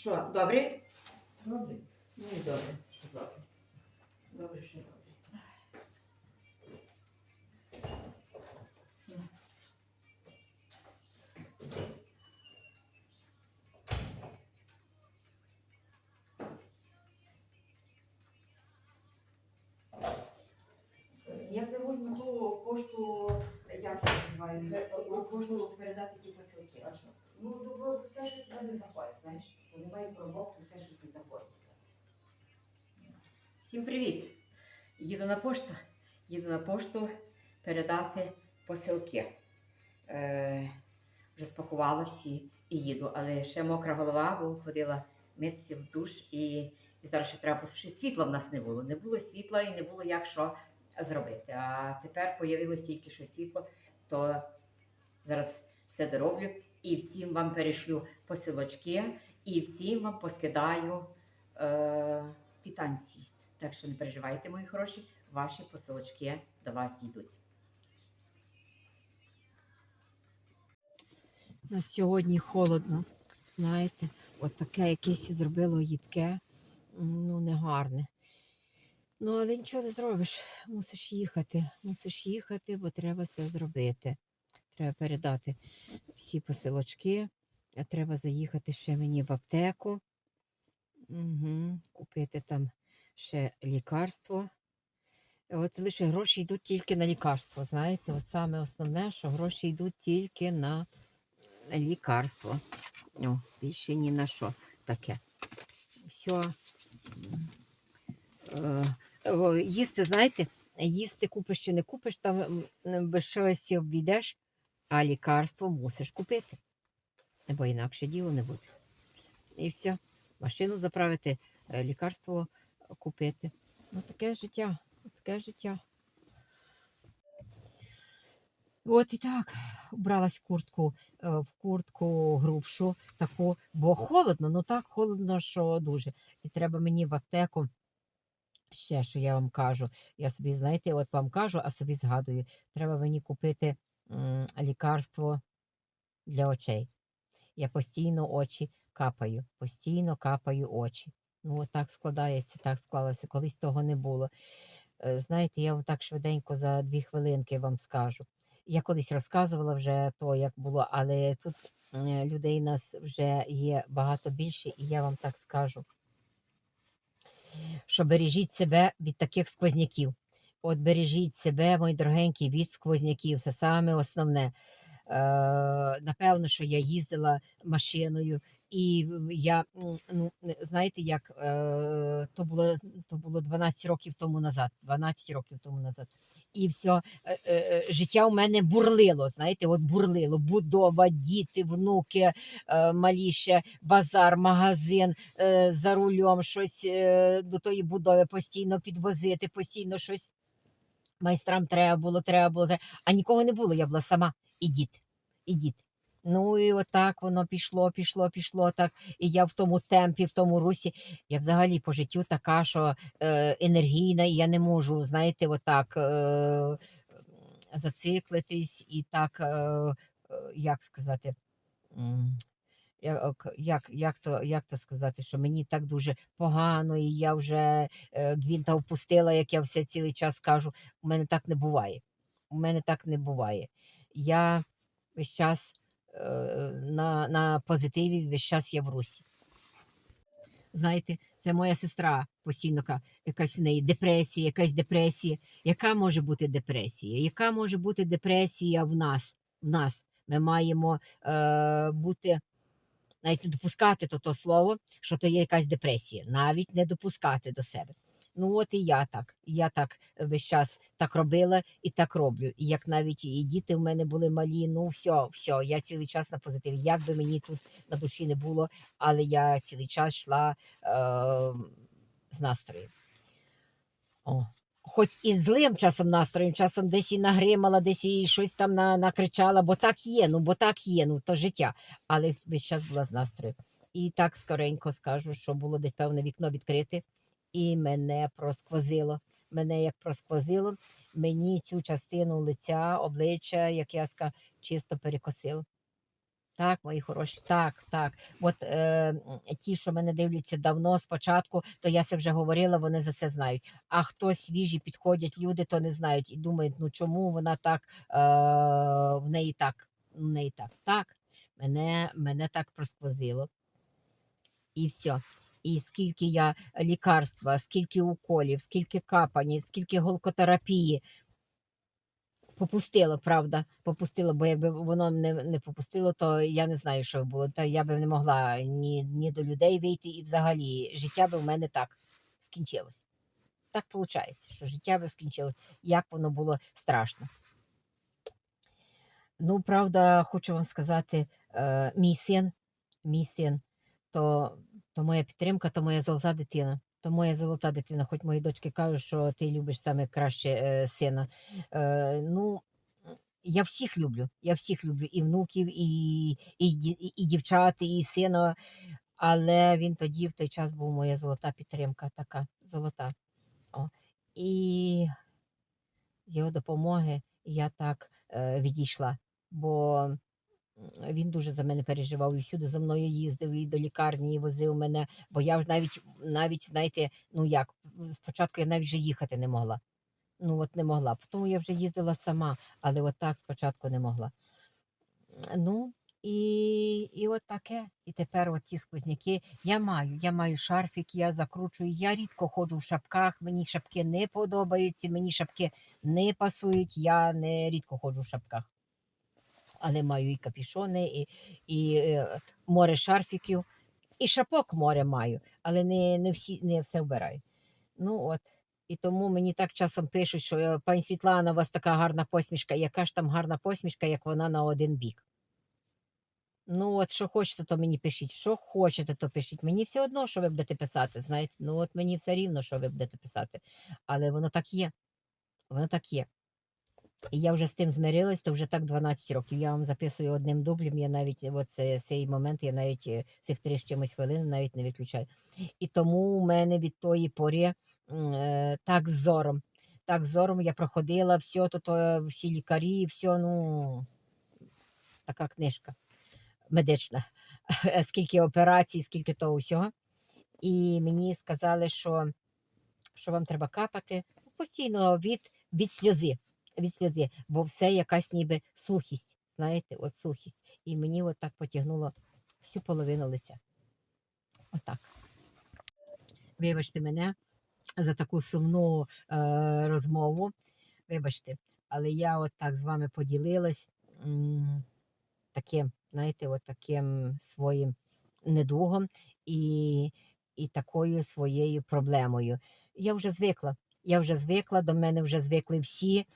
Що, добре? Добре. Ну і добре, що добре. Добре, що добре. Як не можна ту пошту, як це називають, пошту передати ті посилки, а що? Ну, то все щось туди не заходить, знаєш. То немає пробок, то все щось не заходить. Всім привіт! Їду на пошту. Їду на пошту передати посилки. Е, вже спакувала всі і їду, але ще мокра голова, бо ходила митися в душ і, і зараз ще треба ще світла в нас не було. Не було світла і не було як що зробити. А тепер появилось тільки що світло, то зараз все дороблю і всім вам перешлю посилочки, і всім вам поскидаю е, квитанції. Так що не переживайте, мої хороші, ваші посилочки до вас дійдуть. У нас сьогодні холодно. Знаєте, от таке якесь зробило їдке, ну негарне. Ну, але нічого не зробиш. Мусиш їхати. Мусиш їхати, бо треба все зробити. Треба передати всі посилочки. А Треба заїхати ще мені в аптеку. Угу. Купити там ще лікарство. От лише гроші йдуть тільки на лікарство. Знаєте, от саме основне, що гроші йдуть тільки на лікарство. О, більше ні на що таке. Все. Е, їсти, знаєте, їсти купиш чи не купиш, там без чогось обійдеш, а лікарство мусиш купити. Бо інакше діло не буде. І все. Машину заправити, е, лікарство купити. Ну, таке життя. Таке життя. От і так, вбралась куртку, е, в куртку грубшу, таку, бо холодно, ну так холодно, що дуже. І треба мені в аптеку. Ще що я вам кажу. Я собі, знаєте, от вам кажу, а собі згадую. Треба мені купити лікарство для очей. Я постійно очі капаю, постійно капаю очі. Ну, так складається, так склалося. Колись того не було. Е, Знаєте, я вам так швиденько за дві хвилинки вам скажу. Я колись розказувала вже то, як було, але тут е, людей нас вже є багато більше, і я вам так скажу, що бережіть себе від таких сквозняків. От бережіть себе, мої дорогенькі, від сквозняків. Це саме основне. Е, напевно, що я їздила машиною, і я, ну, знаєте, як е, то було, то було 12 років тому назад. 12 років тому назад. І все, е, життя у мене бурлило. Знаєте, от бурлило. Будова, діти, внуки, е, малі ще базар, магазин за рулем, щось до тої будови постійно підвозити, постійно щось майстрам треба було, треба було. А нікого не було. Я була сама і дід. Ну і отак воно пішло, пішло, пішло так. І я в тому темпі, в тому русі. Я взагалі по життю така, що е, енергійна, і я не можу, знаєте, отак е, зациклитись і так, е, е, як сказати, як, як, як, то, як то сказати, що мені так дуже погано, і я вже е, гвинта впустила, як я все цілий час кажу. У мене так не буває. У мене так не буває. Я весь час е, на, на позитиві, весь час я в русі. Знаєте, це моя сестра постійно ка- якась в неї депресія, якась депресія. Яка може бути депресія? Яка може бути депресія в нас? В нас? Ми маємо е, бути, навіть не допускати то, то слово, що то є якась депресія, навіть не допускати до себе. Ну от і я так. Я так весь час так робила і так роблю. І як навіть і діти в мене були малі, ну все, все, я цілий час на позитиві. Як би мені тут на душі не було, але я цілий час йшла е, з настроєм. О. Хоч і злим часом настроєм, часом десь і нагримала, десь і щось там на, накричала, бо так є, ну бо так є, ну то життя. Але весь час була з настроєм. І так скоренько скажу, що було десь певне вікно відкрите, і мене просквозило. Мене як просквозило, мені цю частину лиця, обличчя, як я сказала, чисто перекосило. Так, мої хороші, так, так. От е, ті, що мене дивляться давно спочатку, то я це вже говорила, вони за це знають. А хто свіжі підходять люди, то не знають і думають, ну чому вона так е, в неї так, в неї так. Так, мене, мене так просквозило. І все. І скільки я лікарства, скільки уколів, скільки капані, скільки голкотерапії. Попустило, правда, попустило, бо якби воно не, не попустило, то я не знаю, що було. Та я би не могла ні, ні до людей вийти, і взагалі життя би в мене так скінчилось. Так виходить, що життя би скінчилось, як воно було страшно. Ну, правда, хочу вам сказати, е, мій син, мій син, то, то моя підтримка, то моя золота дитина. То моя золота дитина, хоч мої дочки кажуть, що ти любиш саме краще е, сина. Е, ну, я всіх люблю. Я всіх люблю, і внуків, і, і, і, і дівчат, і сина. Але він тоді в той час був моя золота підтримка, така золота. О. І з його допомоги я так е, відійшла, бо він дуже за мене переживав і всюди за мною їздив, і до лікарні, і возив мене. Бо я ж навіть, навіть знаєте, ну як, спочатку я навіть вже їхати не могла. Ну от не могла. Тому я вже їздила сама, але от так спочатку не могла. Ну, і, і от таке. І тепер от ці сквозняки. Я маю, я маю шарфік, я закручую. Я рідко ходжу в шапках, мені шапки не подобаються, мені шапки не пасують, я не рідко ходжу в шапках. Але маю і капішони, і, і е, море шарфіків, і шапок море маю, але не, не, всі, не все вбираю. Ну от. І тому мені так часом пишуть, що е, пані Світлана, у вас така гарна посмішка. Яка ж там гарна посмішка, як вона на один бік. Ну, от що хочете, то мені пишіть. Що хочете, то пишіть. Мені все одно, що ви будете писати. Знаєте, ну от мені все рівно, що ви будете писати. Але воно так є. Воно так є. І я вже з тим змирилась, то вже так 12 років. Я вам записую одним дублем. Я навіть от це, цей момент, я навіть е, цих три з чимось хвилин навіть не виключаю. І тому у мене від тої пори е, так зором. Так, зором я проходила все, то, то всі лікарі, все, ну така книжка медична. Скільки операцій, скільки того всього. І мені сказали, що, що вам треба капати постійно від, від сльози. Від сльози, бо все якась ніби сухість. Знаєте, от сухість. І мені от так потягнуло всю половину лиця. Отак. Вибачте мене за таку сумну е, розмову. Вибачте, але я от так з вами поділилась таким, знаєте, от таким своїм недугом і, і такою своєю проблемою. Я вже звикла. Я вже звикла, до мене вже звикли всі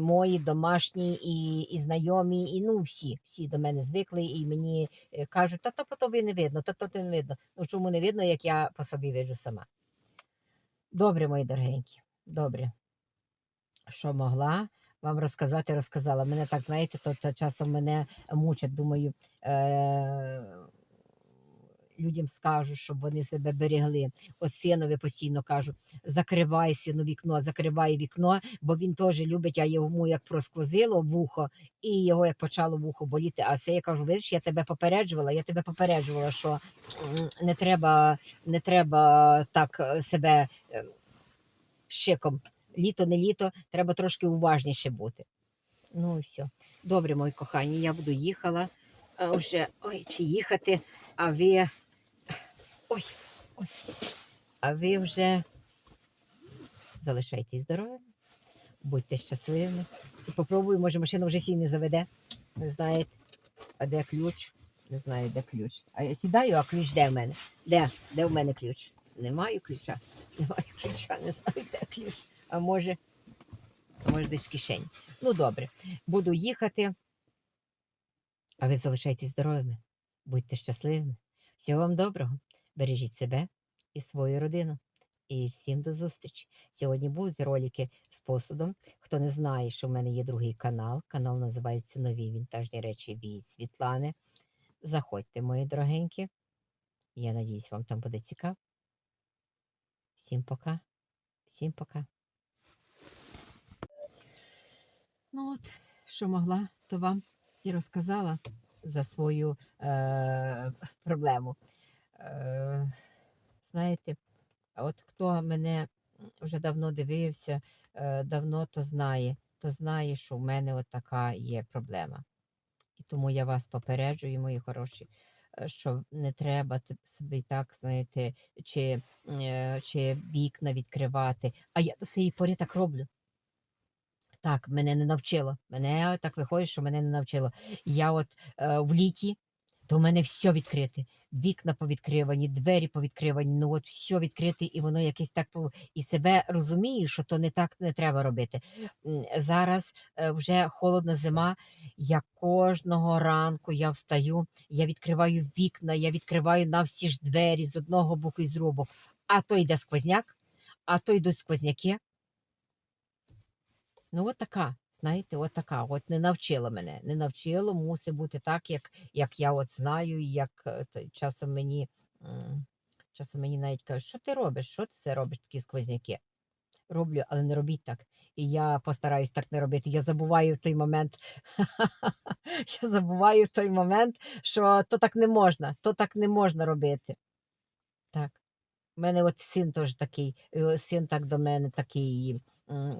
мої домашні і, і знайомі, і ну всі, всі до мене звикли, і мені е, кажуть, та то по тобі не видно, та то не видно. Ну чому не видно, як я по собі виджу сама. Добре, мої дорогенькі, добре. Що могла вам розказати, розказала. Мене так, знаєте, то, то часом мене мучать, думаю, е- людям скажу, щоб вони себе берегли. Ось синові постійно кажу: закривай сину вікно, закривай вікно, бо він теж любить, а йому як просквозило вухо, і його як почало вухо боліти. А це я кажу: видиш, я тебе попереджувала, я тебе попереджувала, що не треба, не треба так е, себе е, шиком. Літо, не літо, треба трошки уважніше бути. Ну і все. Добре, мої кохані, я буду їхала. А вже ой, чи їхати, а ви. Ой, ой. А ви вже залишайтесь здоровими, будьте щасливими. І попробую, може, машина вже сій не заведе. Не знаєте. А де ключ? Не знаю, де ключ. А я сідаю, а ключ де в мене? Де? Де в мене ключ? Немає ключа. Немає ключа, не знаю, де ключ. А може, може десь в кишені. Ну, добре, буду їхати. А ви залишайтесь здоровими, будьте щасливими. Всього вам доброго. Бережіть себе і свою родину. І всім до зустрічі. Сьогодні будуть ролики з посудом. Хто не знає, що в мене є другий канал. Канал називається Нові вінтажні речі від Світлани. Заходьте, мої дорогенькі. Я надіюсь, вам там буде цікаво. Всім пока. Всім пока. Ну от, що могла, то вам і розказала. за свою е, проблему. Е, знаєте, от хто мене вже давно дивився, е, давно то знає, то знає, що в мене от така є проблема. І тому я вас попереджую, мої хороші, е, що не треба собі так, знаєте, чи, чи вікна відкривати. А я до цієї пори так роблю. Так, мене не навчило. Мене так виходить, що мене не навчило. Я от в літі, то в мене все відкрите. Вікна повідкривані, двері повідкривані, ну от все відкрите, і воно якесь так і себе розумію, що то не так не треба робити. Зараз е, вже холодна зима. Я кожного ранку я встаю, я відкриваю вікна, я відкриваю на всі ж двері з одного боку і з другого. А то йде сквозняк, а то йдуть сквозняки. Ну, от така, знаєте, от така. От не навчила мене. Не навчило, мусить бути так, як, як я от знаю, і як е, то часом мені, часом мені навіть кажуть, що ти робиш? Що ти це робиш, такі сквозняки? Роблю, але не робіть так. І я постараюсь так не робити. Я забуваю в той момент. я забуваю в той момент, що то так не можна, то так не можна робити. У мене от син теж такий, е, син так до мене такий,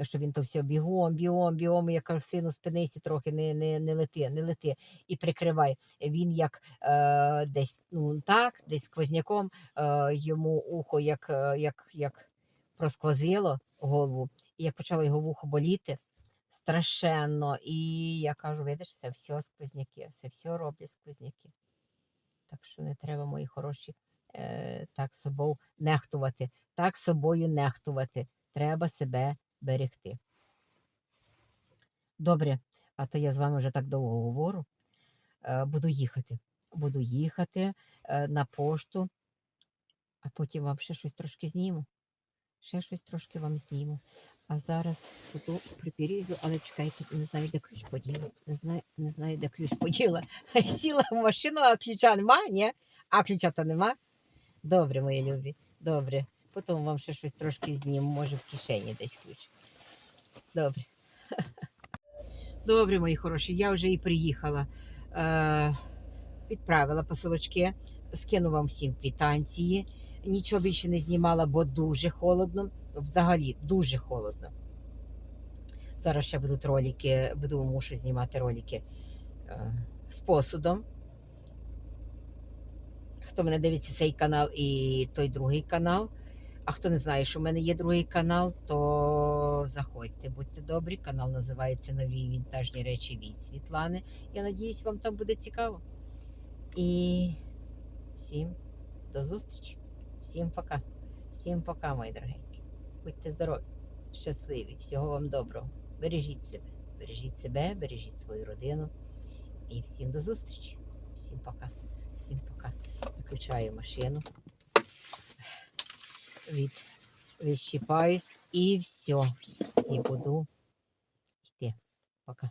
що він то все бігом, бігом, бігом. Я кажу, сину, спинися трохи, не, не, не лети, не лети і прикривай. Він як е, десь ну, так, десь сквозняком е, йому ухо як, е, як, як просквозило голову, і як почало його вухо боліти. Страшенно. І я кажу, видиш, це все сквозняки, це все роблять сквозняки. Так що не треба, мої хороші, так собою нехтувати. Так собою нехтувати. Треба себе берегти. Добре, а то я з вами вже так довго говорю. Е, буду їхати. Буду їхати е, на пошту, а потім вам ще щось трошки зніму. Ще щось трошки вам зніму. А зараз буду припірізу, але чекайте, не знаю, де ключ поділа. Не знаю, не знаю, де ключ поділа. Сіла в машину, а ключа нема, ні? А ключа то нема. Добре, мої любі, добре. Потім вам ще щось трошки зніму, може в кишені десь ключ. Добре. Добре, мої хороші, я вже і приїхала. Е, відправила посилочки, скину вам всім квитанції. Нічого більше не знімала, бо дуже холодно. Взагалі дуже холодно. Зараз ще будуть ролики, буду мушу знімати ролики е, з посудом. Хто мене дивиться цей канал і той другий канал. А хто не знає, що в мене є другий канал, то заходьте, будьте добрі. Канал називається Нові вінтажні речі від Світлани. Я надіюсь, вам там буде цікаво. І всім до зустрічі. Всім пока. Всім пока, мої дорогенькі. Будьте здорові, щасливі, всього вам доброго. Бережіть себе, бережіть себе, бережіть свою родину. І всім до зустрічі. Всім пока. Виключаю машину. Від, відщипаюсь і все. І буду йти. Пока.